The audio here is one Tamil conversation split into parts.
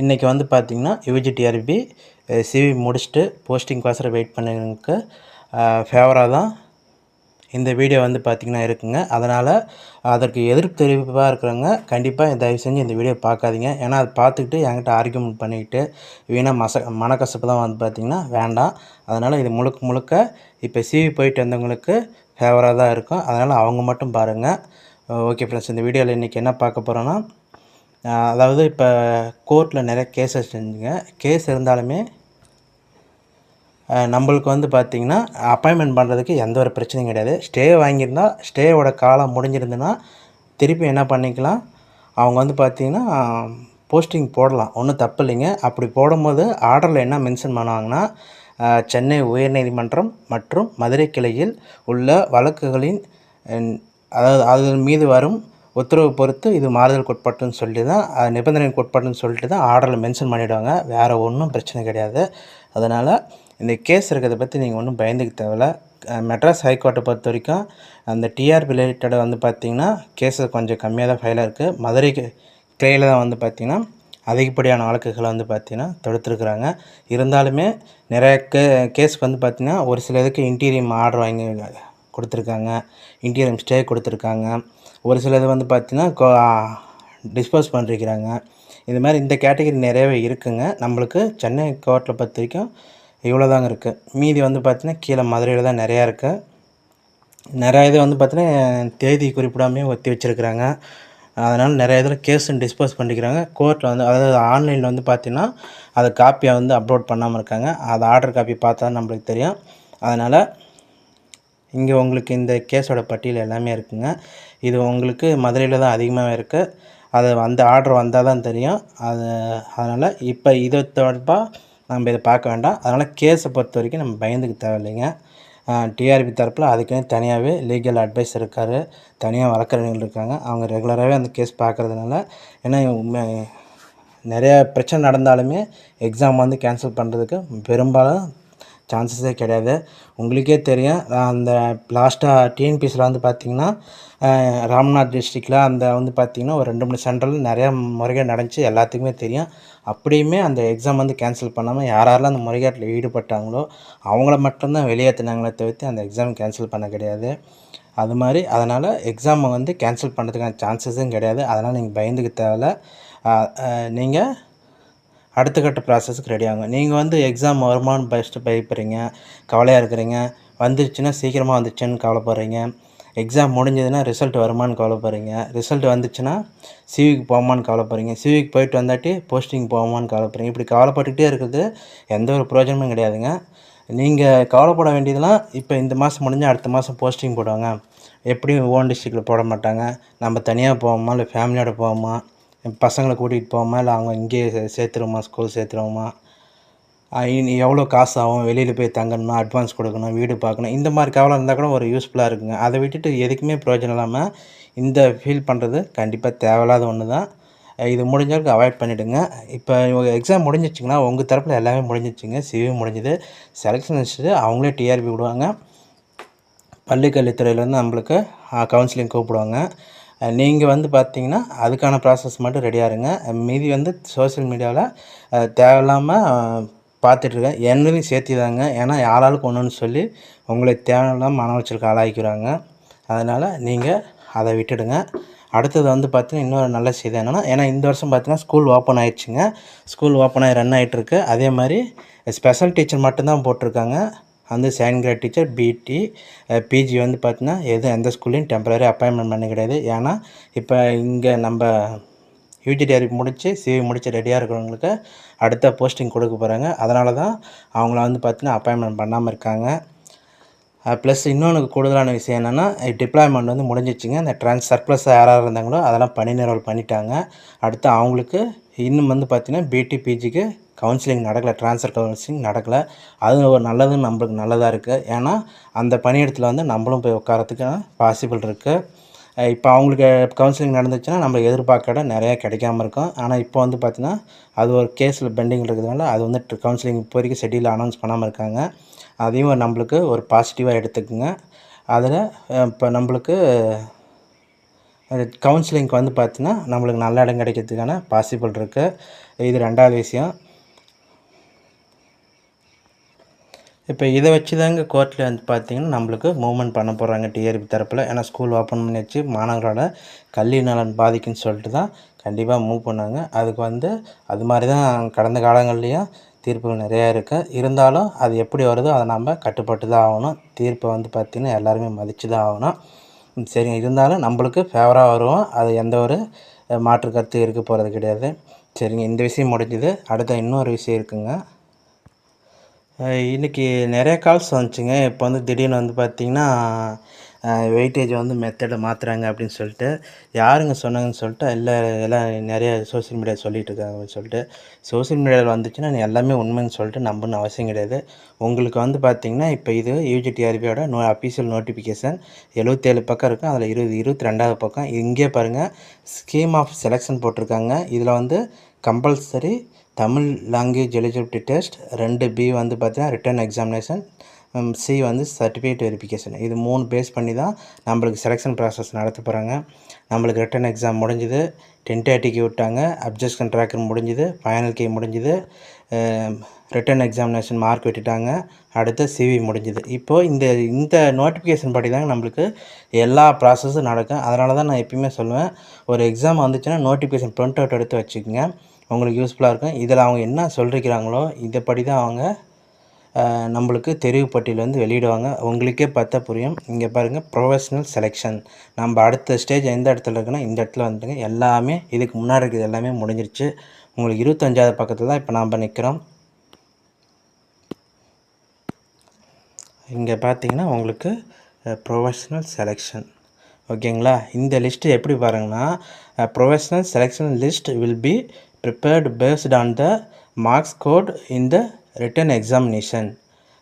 இன்றைக்கி வந்து பார்த்திங்கன்னா யூஜிடிஆர்பி சிவி முடிச்சுட்டு போஸ்டிங் கோசரம் வெயிட் பண்ணுறவங்களுக்கு ஃபேவராக தான் இந்த வீடியோ வந்து பார்த்திங்கன்னா இருக்குங்க. அதனால் அதற்கு எதிர்ப்பு தெரிவிப்பாக இருக்கிறவங்க கண்டிப்பாக தயவு செஞ்சு இந்த வீடியோ பார்க்காதீங்க. ஏன்னா அதை பார்த்துக்கிட்டு என்கிட்ட ஆர்கியூமெண்ட் பண்ணிக்கிட்டு வீணாக மச மனக்கசப்பு தான் வந்து பார்த்திங்கன்னா வேண்டாம். அதனால் இது முழுக்க முழுக்க இப்போ சிவி போயிட்டு வந்தவங்களுக்கு ஃபேவராக தான் இருக்கும். அதனால் அவங்க மட்டும் பாருங்கள் ஓகே ஃப்ரெண்ட்ஸ் இந்த வீடியோவில் இன்றைக்கி என்ன பார்க்க போகிறோன்னா அதாவது இப்போ கோர்ட்டில் நிறைய கேஸ் செஞ்சுங்க. கேஸ் இருந்தாலுமே நம்மளுக்கு வந்து பார்த்திங்கன்னா அப்பாயின்மெண்ட் பண்ணுறதுக்கு எந்த ஒரு பிரச்சனையும் கிடையாது. ஸ்டே வாங்கியிருந்தால் ஸ்டேவோட காலம் முடிஞ்சிருந்துன்னா திருப்பி என்ன பண்ணிக்கலாம்? அவங்க வந்து பார்த்திங்கன்னா போஸ்டிங் போடலாம். ஒன்றும் தப்பு இல்லைங்க. அப்படி போடும்போது ஆர்டரில் என்ன மென்ஷன் பண்ணுவாங்கன்னா சென்னை உயர்நீதிமன்றம் மற்றும் மதுரை கிளையில் உள்ள வழக்குகளின் அதாவது அதன் மீது வரும் உத்தரவு பொறுத்து இது மாறுதலுக்கு உட்பட்டுன்னு சொல்லி தான் நிபந்தனைக்கு உட்பட்டுன்னு சொல்லிட்டு தான் ஆர்டரில் மென்ஷன் பண்ணிவிடுவாங்க வேறு ஒன்றும் பிரச்சனை கிடையாது. அதனால் இந்த கேஸ் இருக்கிறத பற்றி நீங்கள் ஒன்றும் பயந்துக்க தேவையில்ல. மெட்ராஸ் ஹைகோர்ட்டை பொறுத்த வரைக்கும் அந்த டிஆர்பி ரிலேட்டடை வந்து பார்த்திங்கன்னா கேஸு கொஞ்சம் கம்மியாக தான் ஃபைலாக இருக்குது மதுரை கிளையில் தான் வந்து பார்த்திங்கன்னா அதிகப்படியான வழக்குகளை வந்து பார்த்திங்கன்னா தொடுத்துருக்குறாங்க. இருந்தாலுமே நிறைய கே கேஸுக்கு வந்து பார்த்திங்கன்னா ஒரு சில இதுக்கு இன்டீரியம் ஆர்டர் வாங்கி கொடுத்துருக்காங்க. இன்டீரியம் ஸ்டே கொடுத்துருக்காங்க. ஒரு சிலது வந்து பார்த்திங்கன்னா டிஸ்போஸ் பண்ணிருக்கிறாங்க. இது மாதிரி இந்த கேட்டகரி நிறையவே இருக்குங்க. நம்மளுக்கு சென்னை கோர்ட்டில் பொறுத்த வரைக்கும் இவ்வளோ தாங்க இருக்குது மீதி வந்து பார்த்திங்கன்னா கீழே மதுரையில் தான் நிறையா இருக்குது நிறையா இது வந்து பார்த்திங்கன்னா தேதி குறிப்பிடாமே ஒத்தி வச்சுருக்குறாங்க. அதனால் நிறைய இதில் கேஸும் டிஸ்போஸ் பண்ணிக்கிறாங்க. கோர்ட்டில் வந்து அதாவது ஆன்லைனில் வந்து பார்த்திங்கன்னா அதை காப்பியை வந்து அப்லோட் பண்ணாமல் இருக்காங்க. அதை ஆர்டர் காப்பி பார்த்தா நம்மளுக்கு தெரியும். அதனால் இங்கே உங்களுக்கு இந்த கேஸோட பட்டியல் எல்லாமே இருக்குங்க. இது உங்களுக்கு மதுரையில் தான் அதிகமாக இருக்குது அது அந்த ஆர்டர் வந்தால் தான் தெரியும். அது அதனால் இப்போ இதை தொடர்பாக நம்ம இதை பார்க்க வேண்டாம். அதனால் கேஸை பொறுத்த வரைக்கும் நம்ம பயந்துக்க தேவையில்லைங்க. டிஆர்பி தரப்பில் அதுக்குன்னு தனியாகவே லீகல் அட்வைஸ் இருக்கார். தனியாக வழக்கறிஞர்கள் இருக்காங்க. அவங்க ரெகுலராகவே அந்த கேஸ் பார்க்குறதுனால ஏன்னா நிறையா பிரச்சனை நடந்தாலுமே எக்ஸாம் வந்து கேன்சல் பண்ணுறதுக்கு பெரும்பாலும் சான்சஸே கிடையாது. உங்களுக்கே தெரியும். அந்த லாஸ்ட்டாக டிஎன்பிஎஸ்சியில் வந்து பார்த்திங்கன்னா ராம்நாத் டிஸ்ட்ரிக்டில் அந்த வந்து பார்த்திங்கன்னா ஒரு ரெண்டு மூணு சென்டரில் நிறையா முறைகேடு நடந்துச்சு. எல்லாத்துக்குமே தெரியும். அப்படியுமே அந்த எக்ஸாம் வந்து கேன்சல் பண்ணாமல் யாரெல்லாம் அந்த முறைகேட்டில் ஈடுபட்டாங்களோ அவங்கள மட்டும்தான் வெளியேற்றினாங்களே தவிர்த்து அந்த எக்ஸாம் கேன்சல் பண்ண கிடையாது. அது மாதிரி அதனால் எக்ஸாமை வந்து கேன்சல் பண்ணுறதுக்கான சான்சஸும் கிடையாது. அதனால் நீங்கள் பயந்துக்க தேவையில்ல. நீங்கள் அடுத்த கட்ட ப்ராசஸ்க்கு ரெடி ஆகும். நீங்கள் வந்து எக்ஸாம் வருமானு ஃபஸ்ட்டு பயப்படுறீங்க கவலையாக இருக்கிறீங்க வந்துருச்சுன்னா சீக்கிரமாக வந்துச்சுன்னு கவலைப்படுறீங்க. எக்ஸாம் முடிஞ்சதுன்னா ரிசல்ட் வருமானு கவலைப்படுறீங்க. ரிசல்ட் வந்துச்சுன்னா சிவிக்கு போகமான்னு கவலைப்படுறீங்க. சிவிக்கு போயிட்டு வந்தாட்டி போஸ்டிங் போகமான்னு கவலைப்படுறீங்க. இப்படி கவலைப்பட்டுக்கிட்டே இருக்கிறது எந்த ஒரு பிரயோஜனமும் கிடையாதுங்க. நீங்கள் கவலைப்பட வேண்டியதெல்லாம் இப்போ இந்த மாதம் முடிஞ்சால் அடுத்த மாதம் போஸ்டிங் போடுவாங்க. எப்படியும் ஓன் டிஸ்ட்ரிக்டில் போட மாட்டாங்க. நம்ம தனியாக போவோமா இல்லை ஃபேமிலியோட போவோமா? பசங்களை கூட்டிகிட்டு போவோமா இல்லை அவங்க இங்கேயே சேர்த்துருவோமா ஸ்கூல் சேர்த்துருவோமா? எவ்வளோ காசு ஆகும் வெளியில் போய் தங்கணுமா அட்வான்ஸ் கொடுக்கணும் வீடு பார்க்கணும் இந்த மாதிரி கவலை இருந்தால் கூட ஒரு யூஸ்ஃபுல்லாக இருக்குங்க. அதை விட்டுட்டு எதுக்குமே பிரயோஜனம் இல்லாமல் இந்த ஃபீல் பண்ணுறது கண்டிப்பாக தேவையில்லாத ஒன்று தான். இது முடிஞ்சளவுக்கு அவாய்ட் பண்ணிவிடுங்க இப்போ எக்ஸாம் முடிஞ்சிச்சிங்கன்னா உங்கள் தரப்பில் எல்லாமே முடிஞ்சிச்சுங்க சிவி முடிஞ்சது. செலெக்ஷன் வச்சுட்டு அவங்களே டிஆர்பி விடுவாங்க. பள்ளிக்கல்வித்துறையிலேருந்து நம்மளுக்கு கவுன்சிலிங் கூப்பிடுவாங்க. நீங்கள் வந்து பார்த்தீங்கன்னா அதுக்கான ப்ராசஸ் மட்டும் ரெடியாக இருங்க. மீதி வந்து சோசியல் மீடியாவில் தேவையில்லாமல் பார்த்துட்ருக்கேன் என்னையும் சேர்த்து தாங்க. ஏன்னா யாராளுக்கு ஒன்றுன்னு சொல்லி உங்களை தேவையில்லாமல் மன உளைச்சலுக்கு ஆளாக்கிறாங்க அதனால் நீங்கள் அதை விட்டுடுங்க. அடுத்தது வந்து பார்த்தீங்கன்னா இன்னொரு நல்ல செய்தி என்னென்னா ஏன்னா இந்த வருஷம் பார்த்தீங்கன்னா ஸ்கூல் ஓப்பன் ஆயிடுச்சுங்க. ஸ்கூல் ஓப்பன் ஆகி ரன் ஆகிட்டுருக்கு அதே மாதிரி ஸ்பெஷல் டீச்சர் மட்டும்தான் போட்டிருக்காங்க. வந்து second grade teacher BT PG வந்து பார்த்தீங்கன்னா எதுவும் எந்த ஸ்கூல்லையும் டெம்பரரி அப்பாயின்மெண்ட் பண்ண கிடையாது. ஏன்னா இப்போ இங்கே நம்ம யூஜிடிஆர் முடித்து சிவி முடித்து ரெடியாக இருக்கிறவங்களுக்கு அடுத்த போஸ்டிங் கொடுக்க போகிறாங்க அதனால தான் அவங்கள வந்து பார்த்தீங்கன்னா அப்பாயின்மெண்ட் பண்ணாமல் இருக்காங்க. ப்ளஸ் இன்னொன்று கூடுதலான விஷயம் என்னென்னா டிப்ளாய்மெண்ட் வந்து முடிஞ்சிச்சுங்க. இந்த ட்ரான்ஸ் சர்ப்ளஸ் யாராக இருந்தாங்களோ அதெல்லாம் பணி நிறுவல் பண்ணிட்டாங்க. அடுத்து அவங்களுக்கு இன்னும் வந்து பார்த்திங்கன்னா பிடி பிஜிக்கு கவுன்சிலிங் நடக்கலை ட்ரான்ஸ்ஃபர் கவுன்சிலிங் நடக்கலை. அது ஒரு நல்லது நம்மளுக்கு நல்லதாக இருக்குது ஏன்னா அந்த பணியிடத்தில் வந்து நம்மளும் போய் உட்காரத்துக்கு பாசிபிள் இருக்குது இப்போ அவங்களுக்கு கவுன்சிலிங் நடந்துச்சுன்னா நம்ம எதிர்பார்க்கட நிறையா கிடைக்காம இருக்கும். ஆனால் இப்போ வந்து பார்த்திங்கன்னா அது ஒரு கேஸில் பெண்டிங் இருக்கிறதுனால அது வந்து கவுன்சிலிங் இப்போதைக்கு ஷெட்யூல் அனௌன்ஸ் பண்ணாமல் இருக்காங்க. அதையும் நம்மளுக்கு ஒரு பாசிட்டிவாக எடுத்துக்குங்க. அதில் இப்போ நம்மளுக்கு கவுன்சிலிங்க்கு வந்து பார்த்தீங்கன்னா நம்மளுக்கு நல்ல இடம் கிடைக்கிறதுக்கான பாசிபிள் இருக்குது இது ரெண்டாவது விஷயம். இப்போ இதை வச்சு தாங்க கோர்ட்டில் வந்து பார்த்தீங்கன்னா நம்மளுக்கு மூவ்மெண்ட் பண்ண போகிறாங்க டிஆர்பி தரப்பில். ஏன்னா ஸ்கூல் ஓப்பன் பண்ணி வச்சு மாணவர்களோட கல்வி நலன் பாதிக்குன்னு சொல்லிட்டு தான் கண்டிப்பாக மூவ் பண்ணாங்க. அதுக்கு வந்து அது மாதிரி தான் கடந்த காலங்கள்லேயும் தீர்ப்புகள் நிறையா இருக்குது இருந்தாலும் அது எப்படி வருதோ அதை நம்ம கட்டுப்பட்டு தான் ஆகணும். தீர்ப்பை வந்து பார்த்திங்கன்னா எல்லாருமே மதித்து தான் ஆகணும். சரி இருந்தாலும் நம்மளுக்கு ஃபேவராக வருவோம். அது எந்த ஒரு மாற்று கருத்து இருக்க போகிறது கிடையாது. சரிங்க. இந்த விஷயம் முடிஞ்சுது. அடுத்த இன்னொரு விஷயம் இருக்குங்க. இன்றைக்கி நிறைய கால்ஸ் வந்துச்சுங்க. இப்போ வந்து திடீர்னு வந்து பார்த்திங்கன்னா வெயிட்டேஜ் வந்து மெத்தடை மாற்றுறாங்க அப்படின்னு சொல்லிட்டு யாருங்க சொன்னாங்கன்னு சொல்லிட்டு இல்லை எல்லாம் நிறைய சோஷியல் மீடியா சொல்லிட்டு இருக்காங்கன்னு சொல்லிட்டு சோஷியல் மீடியாவில் வந்துச்சுன்னா எல்லாமே உண்மைன்னு சொல்லிட்டு நம்பணும்னு அவசியம் கிடையாது. உங்களுக்கு வந்து பார்த்திங்கன்னா இப்போ இது யூஜிடிஆர்பியோட நோ அஃபீஷியல் நோட்டிஃபிகேஷன் எழுபத்தேழு பக்கம் இருக்கும் அதில் இருபது இருபத்தி ரெண்டாவது பக்கம். இங்கே பாருங்கள் ஸ்கீம் ஆஃப் செலெக்ஷன் போட்டிருக்காங்க. இதில் வந்து compulsory Tamil language eligibility test ரெண்டு பி வந்து பார்த்தீங்கன்னா ரிட்டன் எக்ஸாமினேஷன் சி வந்து சர்டிஃபிகேட் வெரிஃபிகேஷன் இது மூணு பேஸ் பண்ணி தான் நம்மளுக்கு செலெக்ஷன் ப்ராசஸ் நடத்த போகிறாங்க நம்மளுக்கு ரிட்டன் எக்ஸாம் முடிஞ்சுது டென்டேட்டிக்கு விட்டாங்க அப்ஜெக்ஷன் ட்ராக்கர் முடிஞ்சுது ஃபைனல் கே முடிஞ்சுது ரிட்டன் எக்ஸாமினேஷன் மார்க் விட்டுட்டாங்க அடுத்து சிவி முடிஞ்சுது. இப்போது இந்த இந்த நோட்டிஃபிகேஷன் படி தாங்க நம்மளுக்கு எல்லா ப்ராசஸும் நடக்கும். அதனால தான் நான் எப்பயுமே சொல்லுவேன் ஒரு எக்ஸாம் வந்துச்சுன்னா நோட்டிஃபிகேஷன் ப்ரிண்ட் அவுட் எடுத்து வச்சுக்கோங்க. உங்களுக்கு யூஸ்ஃபுல்லாக இருக்கும். இதில் அவங்க என்ன சொல்லிருக்கிறாங்களோ இதைப்படி தான் அவங்க நம்மளுக்கு தெரிவு பட்டியல் வந்து வெளியிடுவாங்க. உங்களுக்கே பார்த்தா புரியும். இங்கே பாருங்கள் ப்ரொஃபஷ்னல் செலெக்ஷன் நம்ம அடுத்த ஸ்டேஜ் எந்த இடத்துல இருக்குன்னா இந்த இடத்துல வந்துட்டுங்க எல்லாமே இதுக்கு முன்னாடி இருக்கிறது எல்லாமே முடிஞ்சிருச்சு. உங்களுக்கு இருபத்தஞ்சாவது பக்கத்தில் தான் இப்போ நாம் நிற்கிறோம் இங்கே பார்த்தீங்கன்னா உங்களுக்கு ப்ரொஃபஷ்னல் செலெக்ஷன் ஓகேங்களா? இந்த லிஸ்ட்டு எப்படி பாருங்கன்னா provisional selection list will be prepared based on the marks got in the written examination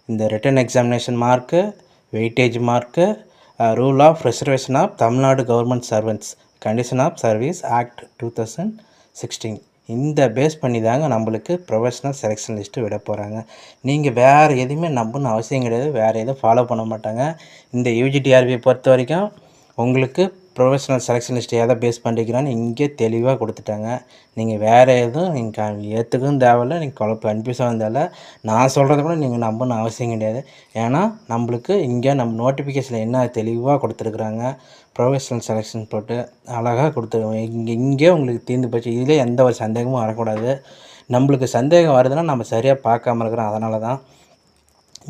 இந்த written examination mark weightage mark rule of reservation of Tamil Nadu government servants condition of service act two thousand sixteen இந்த பேஸ் பண்ணி தாங்க நம்மளுக்கு ப்ரொஃபஷ்னல் செலெக்ஷன் லிஸ்ட்டு விட போகிறாங்க நீங்கள் வேறு எதுவுமே நம்பணும்னு அவசியம் கிடையாது. வேறு எதுவும் ஃபாலோ பண்ண மாட்டாங்க. இந்த யூஜிடிஆர்பியை பொறுத்த வரைக்கும் உங்களுக்கு ப்ரொஃபஷனல் செலெக்ஷன் லிஸ்ட்டை எதை பேஸ் பண்ணிக்கிறான்னு இங்கே தெளிவாக கொடுத்துட்டாங்க. நீங்கள் வேறு எதுவும் நீங்கள் ஏற்றுக்கவும் தேவையில்ல. நீங்கள் குழப்ப கன்ஃபியூஸாக தேவையில்ல. நான் சொல்கிறத கூட நீங்கள் நம்பணும் அவசியம் கிடையாது. ஏன்னா நம்மளுக்கு இங்கே நம்ம நோட்டிஃபிகேஷனில் என்ன தெளிவாக கொடுத்துருக்குறாங்க ப்ரொஃபஷனல் செலெக்ஷன் போட்டு அழகாக கொடுத்துருக்கோம் இங்கே இங்கே உங்களுக்கு தீர்ந்து போச்சு. இதில் எந்த ஒரு சந்தேகமும் வரக்கூடாது. நம்மளுக்கு சந்தேகம் வருதுன்னா நம்ம சரியாக பார்க்காம இருக்கிறோம். அதனால தான்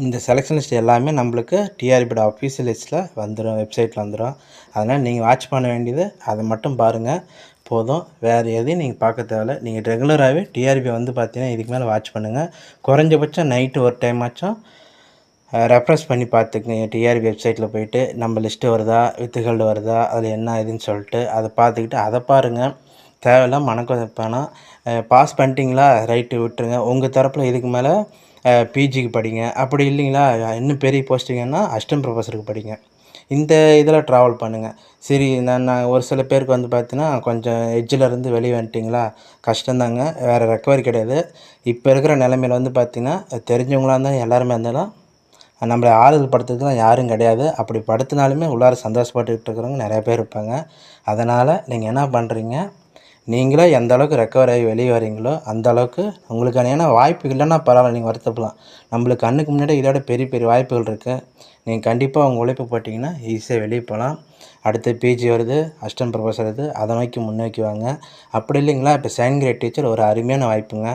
இந்த செலெக்ஷன் லிஸ்ட் எல்லாமே நம்மளுக்கு டிஆர்பியோட அஃபீஷியல் லிஸ்ட்டில் வந்துடும் வெப்சைட்டில் வந்துடும் அதனால் நீங்கள் வாட்ச் பண்ண வேண்டியது அதை மட்டும் பாருங்கள் போதும். வேறு எதையும் நீங்கள் பார்க்க தேவையில்ல. நீங்கள் ரெகுலராகவே டிஆர்பி வந்து பார்த்தீங்கன்னா இதுக்கு மேலே வாட்ச் பண்ணுங்கள் குறைஞ்சபட்சம் நைட்டு ஒரு டைம் ஆச்சும் ரெஃப்ரெஷ் பண்ணி பார்த்துக்குங்க. டிஆர்பி வெப்சைட்டில் போயிட்டு நம்ம லிஸ்ட்டு வருதா வித்துகள் வருதா அதில் என்ன இதுன்னு சொல்லிட்டு அதை பார்த்துக்கிட்டு அதை பாருங்கள் தேவையில்லாம் மணக்க பாஸ் பண்ணிட்டீங்களா? ரைட்டு விட்டுருங்க. உங்கள் தரப்பில் இதுக்கு மேலே பிஜிக்கு படிங்க. அப்படி இல்லைங்களா? இன்னும் பெரிய போஸ்டிங்கன்னா அஸ்டம் ப்ரொஃபஸருக்கு படிங்க. இந்த இதில் ட்ராவல் பண்ணுங்கள் சரி நான் நான் ஒரு சில பேருக்கு வந்து பார்த்தீங்கன்னா கொஞ்சம் எட்ஜில் இருந்து வெளியே வந்துட்டிங்களா? கஷ்டம்தாங்க. வேறு ரெக்கவரி கிடையாது. இப்போ இருக்கிற நிலமையில வந்து பார்த்திங்கன்னா தெரிஞ்சவங்களாக இருந்தாலும் எல்லாருமே இருந்தாலும் நம்மளை ஆறுதல் படுத்துறதுலாம் யாரும் கிடையாது. அப்படி படுத்தினாலுமே உள்ளார சந்தோஷப்பட்டுக்கிட்டு இருக்கிறவங்க நிறையா பேர் இருப்பாங்க. அதனால் நீங்கள் என்ன பண்ணுறீங்க நீங்களே எந்த அளவுக்கு ரெக்கவர் ஆகி வெளியே வரீங்களோ அந்த அளவுக்கு உங்களுக்கான ஏன்னா வாய்ப்பு இல்லைன்னா பரவாயில்ல நீங்கள் வருத்தப்படலாம். நம்மளுக்கு கண்ணுக்கு முன்னாடி இதோட பெரிய பெரிய வாய்ப்புகள் இருக்குது நீங்கள் கண்டிப்பாக உங்கள் உழைப்பு போட்டிங்கன்னா ஈஸியாக வெளியே போகலாம். அடுத்து பிஜி வருது அஸ்டன் ப்ரொஃபஸர் வருது அதை நோக்கி முன்னோக்கி வாங்க. அப்படி இல்லைங்களா? இப்போ செகண்ட் கிரேட் டீச்சர் ஒரு அருமையான வாய்ப்புங்க.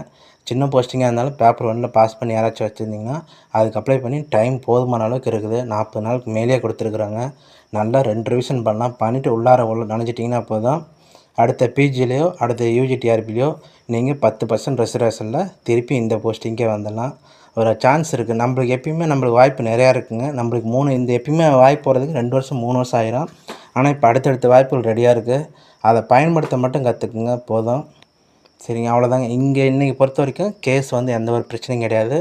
சின்ன போஸ்டிங்காக இருந்தாலும் பேப்பர் ஒன்றில் பாஸ் பண்ணி யாராச்சும் வச்சுருந்தீங்கன்னா அதுக்கு அப்ளை பண்ணி டைம் போதுமான அளவுக்கு இருக்குது. நாற்பது நாளுக்கு மேலேயே கொடுத்துருக்குறாங்க. நல்லா ரெண்டு ரிவிஷன் பண்ணலாம். பண்ணிவிட்டு உள்ளார உள்ள நினச்சிட்டிங்கன்னா போதும். அடுத்த பிஜிலேயோ அடுத்த யூஜிடிஆர்பிலையோ நீங்கள் பத்து பர்சன்ட் ரிசர்வேஷனில் திருப்பி இந்த போஸ்டிங்கே வந்துடலாம். ஒரு சான்ஸ் இருக்குது நம்மளுக்கு எப்பயுமே நம்மளுக்கு வாய்ப்பு நிறையா இருக்குங்க. நம்மளுக்கு மூணு இந்த எப்பயுமே வாய்ப்பு போகிறதுக்கு ரெண்டு வருஷம் மூணு வருஷம் ஆயிரும். ஆனால் இப்போ அடுத்தடுத்த வாய்ப்புகள் ரெடியாக இருக்குது அதை பயன்படுத்த மட்டும் கற்றுக்குங்க போதும். சரிங்க. அவ்வளோதாங்க இங்கே இன்றைக்கி பொறுத்த வரைக்கும் கேஸ் வந்து எந்த ஒரு பிரச்சனையும் கிடையாது.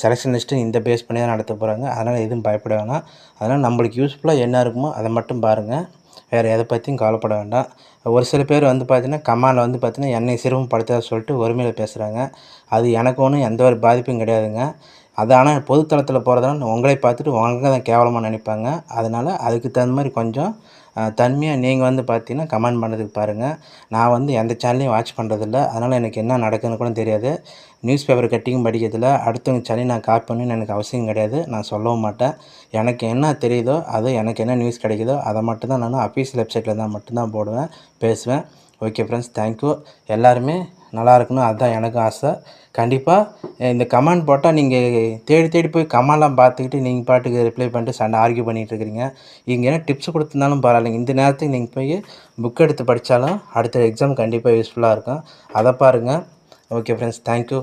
செலெக்ஷன் லிஸ்ட்டு இந்த பேஸ் பண்ணி தான் நடத்த போகிறாங்க அதனால் எதுவும் பயப்பட வேணாம். அதனால் நம்மளுக்கு யூஸ்ஃபுல்லாக என்ன இருக்குமோ அதை மட்டும் பாருங்கள் வேறு எதை பற்றியும் கவலைப்பட வேண்டாம். ஒரு சில பேர் வந்து பார்த்தீங்கன்னா கமாண்டில் வந்து பார்த்தீங்கன்னா என்னை சிரமப்படுத்தாத சொல்லிட்டு ஒருமையில் பேசுகிறாங்க அது எனக்கு ஒன்றும் எந்த ஒரு பாதிப்பும் கிடையாதுங்க. அது ஆனால் பொதுத்தளத்தில் போகிறதால உங்களை பார்த்துட்டு உங்க தான் கேவலமாக நினைப்பாங்க. அதனால் அதுக்கு தகுந்த மாதிரி கொஞ்சம் தன்மையாக நீங்கள் வந்து பார்த்தீங்கன்னா கமெண்ட் பண்ணுறதுக்கு பாருங்கள் நான் வந்து எந்த சேனலையும் வாட்ச் பண்ணுறதில்ல அதனால் எனக்கு என்ன நடக்குதுன்னு கூட தெரியாது. நியூஸ் பேப்பர் கட்டிங்கும் படிக்கிறதில்ல. அடுத்தவங்க சேனல் நான் காப்பி பண்ணணும்னு எனக்கு அவசியம் கிடையாது. நான் சொல்லவும் மாட்டேன். எனக்கு என்ன தெரியுதோ அது எனக்கு என்ன நியூஸ் கிடைக்குதோ அதை மட்டும் தான் நான் அஃபீஷியல் வெப்சைட்டில் தான் மட்டும்தான் போடுவேன் பேசுவேன். ஓகே ஃப்ரெண்ட்ஸ் தேங்க்யூ எல்லாருமே நல்லா இருக்கணும் அதுதான் எனக்கும் ஆசை. கண்டிப்பாக இந்த கமெண்ட் போட்டால் நீங்கள் தேடி தேடி போய் கமெண்ட்லாம் பார்த்துக்கிட்டு நீங்கள் பாட்டுக்கு ரிப்ளை பண்ணிட்டு சண்டை ஆர்கியூ பண்ணிகிட்டு இருக்கிறீங்க. இங்கே என்ன டிப்ஸ் கொடுத்துருந்தாலும் பரவாயில்லைங்க. இந்த நேரத்துக்கு நீங்கள் போய் புக் எடுத்து படித்தாலும் அடுத்த எக்ஸாம் கண்டிப்பாக யூஸ்ஃபுல்லாக இருக்கும். அதை பாருங்கள் ஓகே ஃப்ரெண்ட்ஸ் தேங்க்யூ